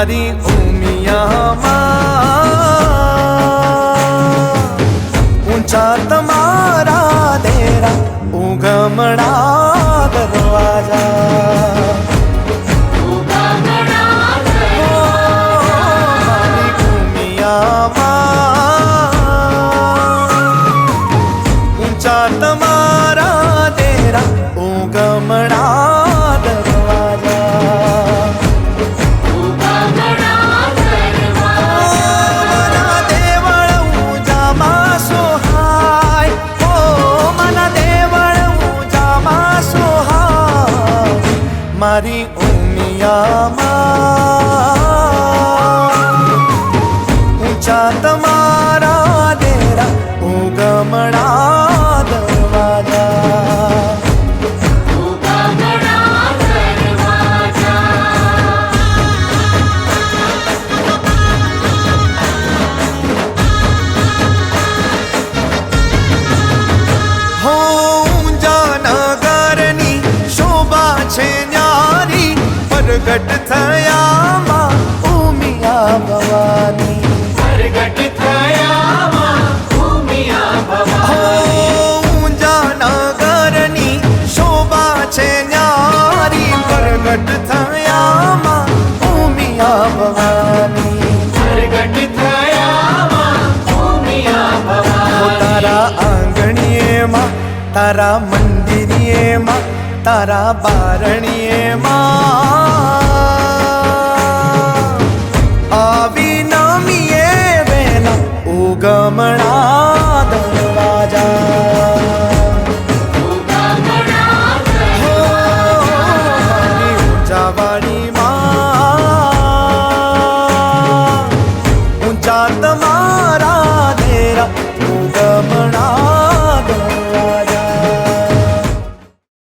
મારી ઉમિયામાં. ઊંચા તમારા દેરા ઉગમણા દરવાજા. ઊંચા તમારા દેરા ઉગમણા મારી ઉમિયામાં. ઊંચા તમારા દેરા ઉગમણા પ્રગટ થયામાં ઉમિયા ભવાની હો ઊંઝા નગરની શોભા છે ન્યારી પ્રગટ થયામાં ઉમિયા ભવાની હો તારા આંગણીએમાં તારા મંદિરીએમાં તારા બારણીએમાં